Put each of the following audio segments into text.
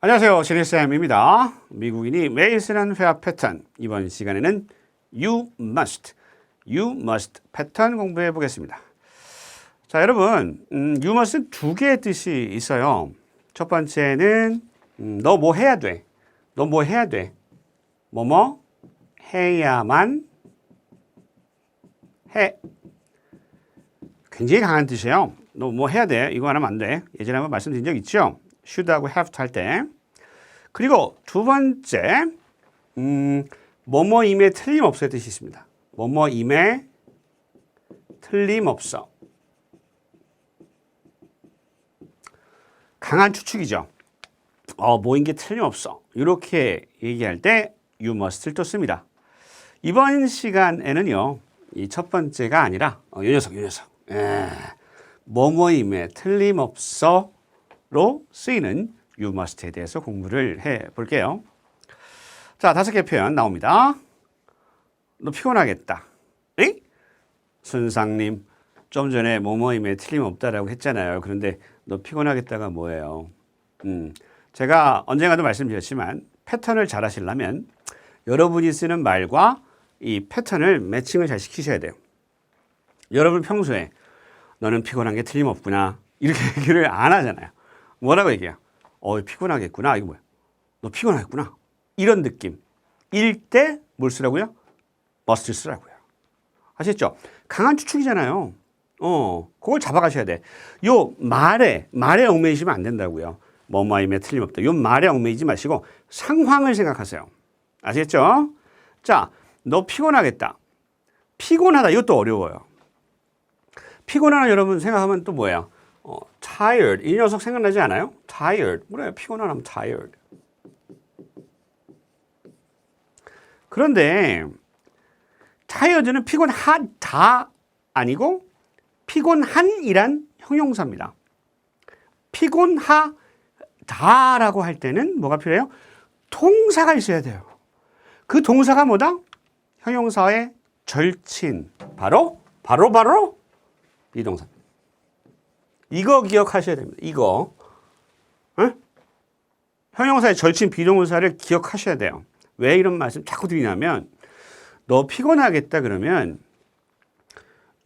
안녕하세요. 제니쌤입니다. 미국인이 매일 쓰는 회화 패턴. 이번 시간에는 you must, you must 패턴 공부해 보겠습니다. 자, 여러분, 음, you must는 두 개의 뜻이 있어요. 첫 번째는 음, 너뭐 해야 돼. 너 뭐 해야 돼. 뭐뭐 해야만 해. 굉장히 강한 뜻이에요. 너 뭐 해야 돼. 이거 안 하면 안 돼. 예전에 한번 말씀드린 적 있죠? Should하고 have 할 때. 그리고 두 번째, 음, 뭐뭐임에 틀림없어의 뜻이 있습니다. 뭐뭐임에 틀림없어. 강한 추측이죠. 어, 뭐인 게 틀림없어. 이렇게 얘기할 때 you must를 또 씁니다. 이번 시간에는요, 이 첫 번째가 아니라, 어, 요 녀석, 요 녀석. 예, 뭐뭐임에 틀림없어 로 쓰이는 you must에 대해서 공부를 해 볼게요. 자, 다섯 개 표현 나옵니다. 너 피곤하겠다. 에이? 순상님, 좀 전에 뭐뭐임에 틀림없다라고 했잖아요. 그런데 너 피곤하겠다가 뭐예요? 음, 제가 언젠가도 말씀드렸지만 패턴을 잘 하시려면 여러분이 쓰는 말과 이 패턴을 매칭을 잘 시키셔야 돼요. 여러분 평소에 너는 피곤한 게 틀림없구나 이렇게 얘기를 안 하잖아요. 뭐라고 얘기해요? 어 피곤하겠구나 이거 뭐야? 너 피곤하겠구나 이런 느낌. 일때 뭘 쓰라고요? must 쓰라고요. 아셨죠? 강한 추측이잖아요. 어, 그걸 잡아가셔야 돼. 요 말에 말에 얽매이시면 안 된다고요. 뭐뭐임에 틀림없다. 요 말에 얽매이지 마시고 상황을 생각하세요. 아시겠죠? 자, 너 피곤하겠다. 피곤하다. 이것도 어려워요. 피곤하다 여러분 생각하면 또 뭐예요? 어, tired. 이 녀석 생각나지 않아요? tired. 뭐래요? 피곤하면 tired. 그런데 tired는 피곤하다 아니고 피곤한이란 형용사입니다. 피곤하다라고 할 때는 뭐가 필요해요? 동사가 있어야 돼요. 그 동사가 뭐다? 형용사의 절친. 바로 바로 바로 비동사. 이거 기억하셔야 됩니다. 이거. 응? 형용사의 절친 비동사를 기억하셔야 돼요. 왜 이런 말씀 자꾸 드리냐면 너 피곤하겠다 그러면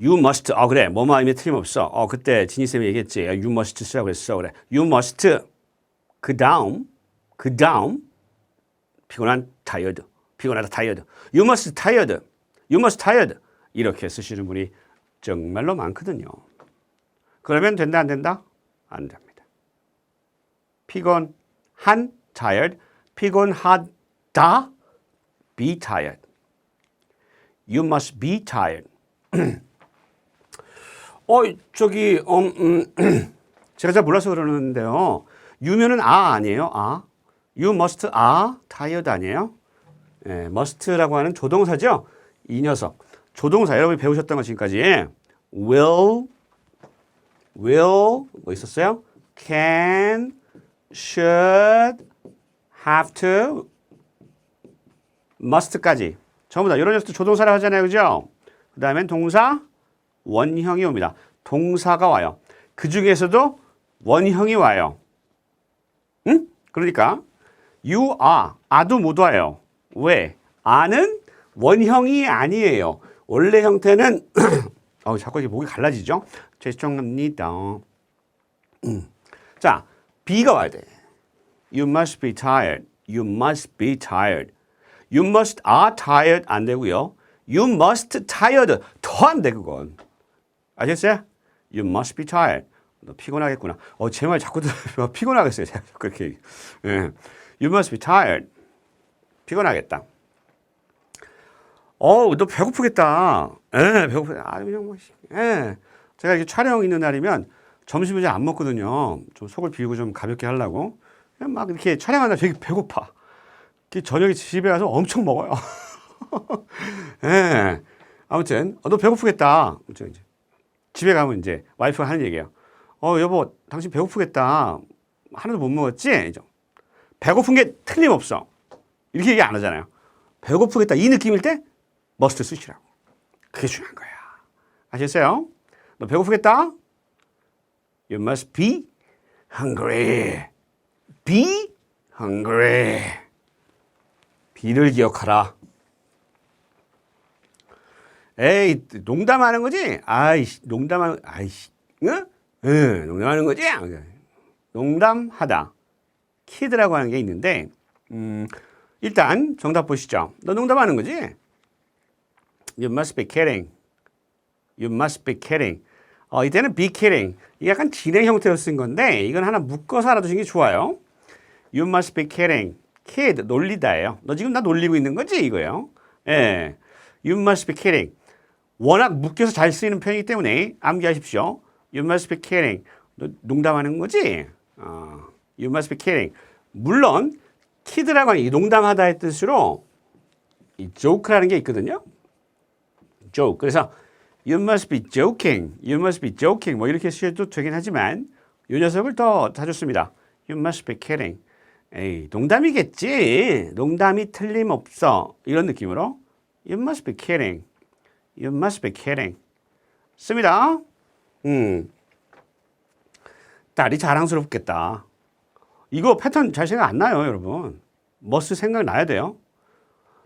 you must 어 그래 뭐뭐 아니면 틀림없어. 어 그때 지니 쌤이 얘기했지. you must 쓰라고 그랬어. 그래. you must 그 다음 그 다음 피곤한 tired 피곤하다 tired you must tired you must tired 이렇게 쓰시는 분이 정말로 많거든요. 그러면 된다 안 된다? 안 됩니다. 피곤한 tired 피곤하다 be tired you must be tired 어 저기 음, 음, 제가 잘 몰라서 그러는데요. 유면은 아 아니에요? 아. You must are tired 아니에요? 예, must라고 하는 조동사죠. 이 녀석. 조동사 여러분이 배우셨던 거 지금까지 will, will 뭐 있었어요? can, should, have to, must까지 전부 다 이런 녀석도 조동사라고 하잖아요, 그죠? 그 다음엔 동사 원형이 옵니다. 동사가 와요. 그 중에서도 원형이 와요. 응? 그러니까 you are, 아도 못 와요. 왜? 아는 원형이 아니에요. 원래 형태는 어, 자꾸 이게 목이 갈라지죠? 죄송합니다. 음. 자, be가 와야 돼. You must be tired. You must be tired. You must are tired 안 되고요. You must tired 더 안 돼 그건. 아셨어요? You must be tired. 너 피곤하겠구나. 어, 제 말 자꾸 들으면 피곤하겠어요. 제가 그렇게. 예. You must be tired. 피곤하겠다. 어, 너 배고프겠다. 예, 배고프다. 아, 그냥 뭐, 예. 제가 이렇게 촬영 있는 날이면 점심을 잘 안 먹거든요. 좀 속을 비우고 좀 가볍게 하려고. 그냥 막 이렇게 촬영하다 되게 배고파. 저녁에 집에 가서 엄청 먹어요. 예. 아무튼, 어, 너 배고프겠다. 이제. 집에 가면 이제 와이프가 하는 얘기예요. 어, 여보, 당신 배고프겠다. 하나도 못 먹었지? 이죠. 배고픈 게 틀림없어. 이렇게 얘기 안 하잖아요. 배고프겠다. 이 느낌일 때 must 쓰시라고. 그게 중요한 거야. 아셨어요? 너 배고프겠다? You must be hungry. be hungry. 비를 기억하라. 에이, 농담하는 거지? 아이씨, 농담하는, 아이씨, 응? 응, 농담하는 거지? 농담하다. 키드라고 하는 게 있는데, 음, 일단 정답 보시죠. 너 농담하는 거지? You must be kidding. You must be kidding. 어, 이때는 be kidding. 이게 약간 진행 형태로 쓴 건데, 이건 하나 묶어서 알아두시는 게 좋아요. You must be kidding. kid, 놀리다예요. 너 지금 나 놀리고 있는 거지? 이거예요. 예. You must be kidding. 워낙 묶여서 잘 쓰이는 편이기 때문에 암기하십시오. You must be kidding. 너 농담하는 거지? 어, you must be kidding. 물론 kid라고 하는 이 농담하다의 뜻으로 이 joke라는 게 있거든요. Joke. 그래서 you must be joking. You must be joking. 뭐 이렇게 쓰셔도 되긴 하지만 이 녀석을 더 자주 씁니다. You must be kidding. 에이, 농담이겠지. 농담이 틀림없어. 이런 느낌으로 You must be kidding. You must be kidding. 씁니다. 음. 딸이 자랑스럽겠다. 이거 패턴 잘 생각 안 나요, 여러분. 머스 생각 나야 돼요.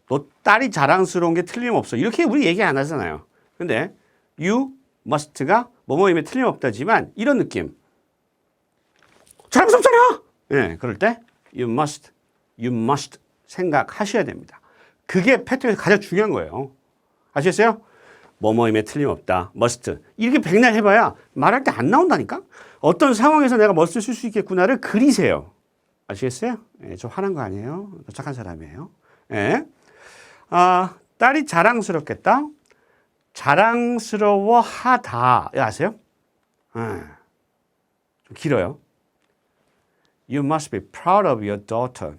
너 딸이 자랑스러운 게 틀림없어. 이렇게 우리 얘기 안 하잖아요. 근데 you must가 뭐뭐임에 틀림없다지만 이런 느낌. 자랑스럽잖아. 예, 네, 그럴 때 you must, you must 생각하셔야 됩니다. 그게 패턴에서 가장 중요한 거예요. 아시겠어요? 뭐뭐임에 틀림없다. must. 이렇게 백날 해봐야 말할 때 안 나온다니까? 어떤 상황에서 내가 must 쓸 수 있겠구나를 그리세요. 아시겠어요? 예, 저 화난 거 아니에요? 저 착한 사람이에요. 예. 아, 딸이 자랑스럽겠다. 자랑스러워 하다. 아세요? 예. 좀 길어요. You must be proud of your daughter.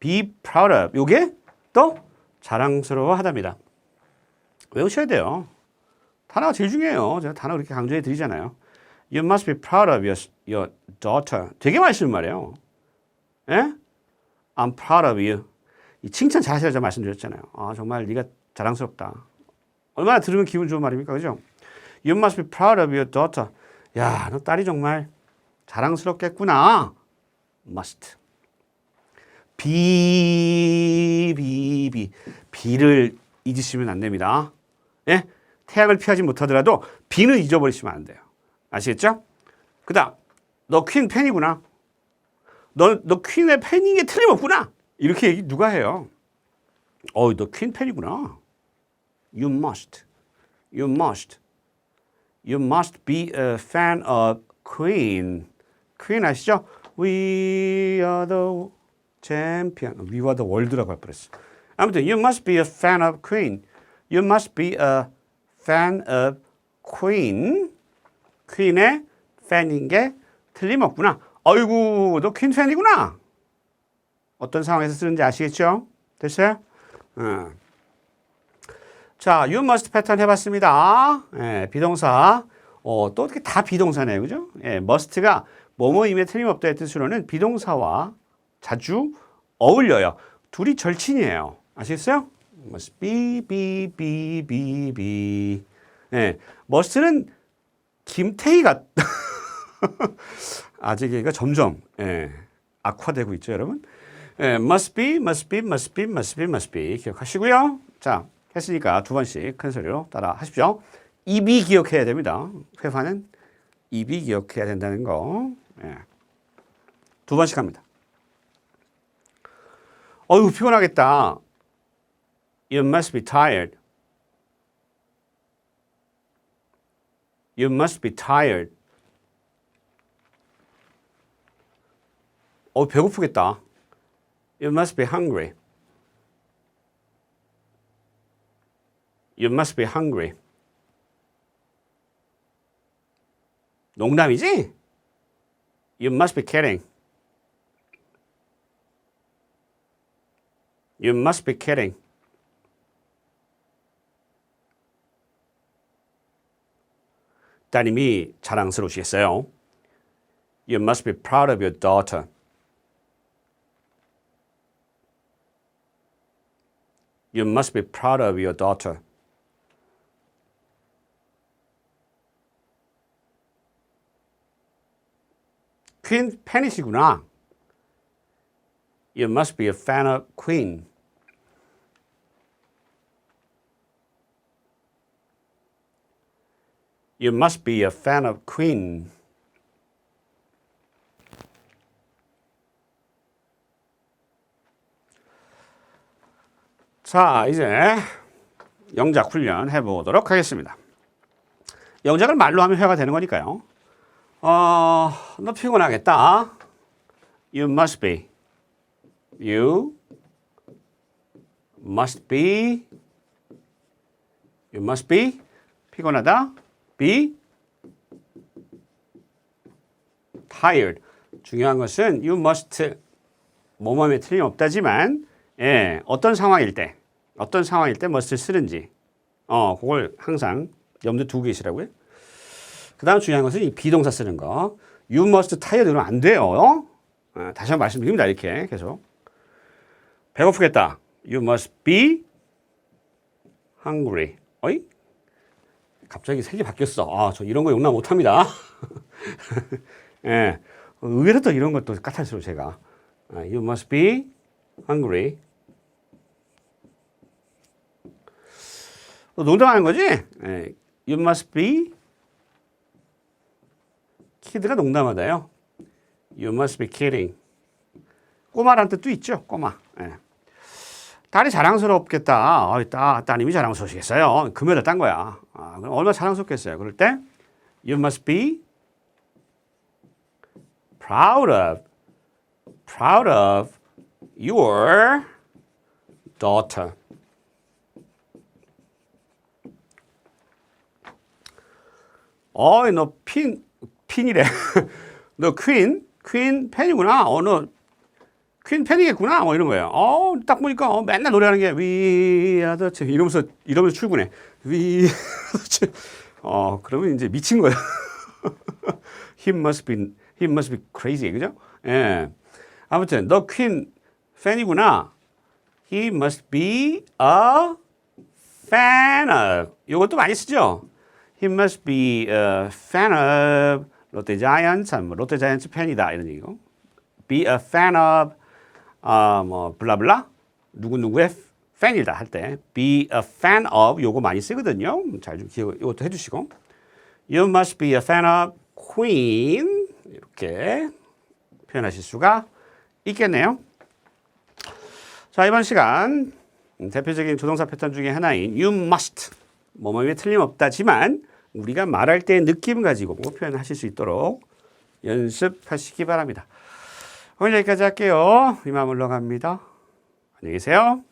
Be proud of. 요게 또 자랑스러워 하답니다. 외우셔야 돼요. 단어가 제일 중요해요. 제가 단어 그렇게 강조해 드리잖아요. You must be proud of your, your daughter. 되게 많이 쓰는 말이에요. 예? I'm proud of you. 이 칭찬 잘하셔야 말씀드렸잖아요. 아, 정말 네가 자랑스럽다. 얼마나 들으면 기분 좋은 말입니까? 그죠? You must be proud of your daughter. 야, 너 딸이 정말 자랑스럽겠구나. must. 비, 비, 비. 비를 잊으시면 안 됩니다. 예? 태양을 피하지 못하더라도 비는 잊어버리시면 안 돼요. 아시겠죠? 그 다음, 너 퀸 팬이구나. 너, 너 퀸의 팬인 게 틀림없구나. 이렇게 얘기 누가 해요? 어, 너 퀸 팬이구나. You must. You must. You must be a fan of Queen. Queen 아시죠? We are the champion. We are the world라고 할 뻔했어. 아무튼 you must be a fan of Queen. You must be a fan of Queen. 퀸의 팬인 게 틀림없구나. 아이고, 너 퀸 팬이구나. 어떤 상황에서 쓰는지 아시겠죠? 됐어요? 어. 자, you must 패턴 해봤습니다. 예, 비동사. 어, 또 어떻게 다 비동사네요. 그죠? 예, must가 뭐뭐임에 틀림없다의 뜻으로는 비동사와 자주 어울려요. 둘이 절친이에요. 아시겠어요? must be, be, be, be, be. 예, must는 김태희 같. 아직 얘가 점점 예, 악화되고 있죠, 여러분. 예, must be, must be, must be, must be, must be 기억하시고요. 자, 했으니까 두 번씩 큰 소리로 따라 하십시오. 입이 기억해야 됩니다. 회화는 입이 기억해야 된다는 거. 예. 두 번씩 합니다. 어휴, 피곤하겠다. You must be tired. You must be tired. 어, 배고프겠다. You must be hungry. You must be hungry. 농담이지? You must be kidding. You must be kidding. 따님이 자랑스러우시겠어요? You must be proud of your daughter. You must be proud of your daughter. 퀸 팬이시구나. You must be a fan of Queen. You must be a fan of Queen. 자, 이제 영작 훈련 해보도록 하겠습니다. 영작을 말로 하면 회화가 되는 거니까요. 어, 너 피곤하겠다. You must be. You must be. You must be. 피곤하다. Be tired. 중요한 것은 you must 뭐뭐에 틀림없다지만 예, 어떤 상황일 때 어떤 상황일 때 must를 쓰는지 어, 그걸 항상 염두에 두고 계시라고요. 그 다음 중요한 것은 이 비동사 쓰는 거. You must tired 그러면 안 돼요. 어, 다시 한번 말씀드립니다. 이렇게 계속. 배고프겠다. You must be hungry. 어이? 갑자기 색이 바뀌었어. 아, 저 이런 거 용납 못 합니다. 예. 의외로 또 이런 것도 까탈스러워, 제가. 아, You must be hungry. 농담하는 거지? 예. You must be 키드가 농담하다요. You must be kidding. 꼬마란 뜻도 있죠. 꼬마. 예. 딸이 자랑스럽겠다. 어, 따, 따님이 자랑스러우시겠어요. 금메달 딴 거야. 아, 그럼 얼마나 자랑스럽겠어요. 그럴 때 You must be proud of proud of your daughter. 어이 너 핀 핀이래. 너 퀸? 퀸 팬이구나. 어, 너 퀸 팬이겠구나. 뭐 이런 거예요. 어, 딱 보니까 어, 맨날 노래하는 게 are the champ. 이러면서 이러면서 출근해. We are. 어, 그러면 이제 미친 거야. He must be he must be crazy. 그죠? 예. 아무튼 너 퀸 팬이구나. He must be a fan of. 이것도 많이 쓰죠. He must be a fan of 롯데 자이언츠, 뭐 롯데 자이언츠 팬이다 이런 얘기고. Be a fan of 아뭐 블라블라 누구 누구의 팬이다 할 때 be a fan of 요거 많이 쓰거든요. 잘 좀 기억 이것도 해주시고. You must be a fan of Queen 이렇게 표현하실 수가 있겠네요. 자 이번 시간 대표적인 조동사 패턴 중에 하나인 you must 뭐뭐에 틀림없다지만 우리가 말할 때 느낌 가지고 표현하실 수 있도록 연습하시기 바랍니다. 오늘 여기까지 할게요. 이만 물러갑니다. 안녕히 계세요.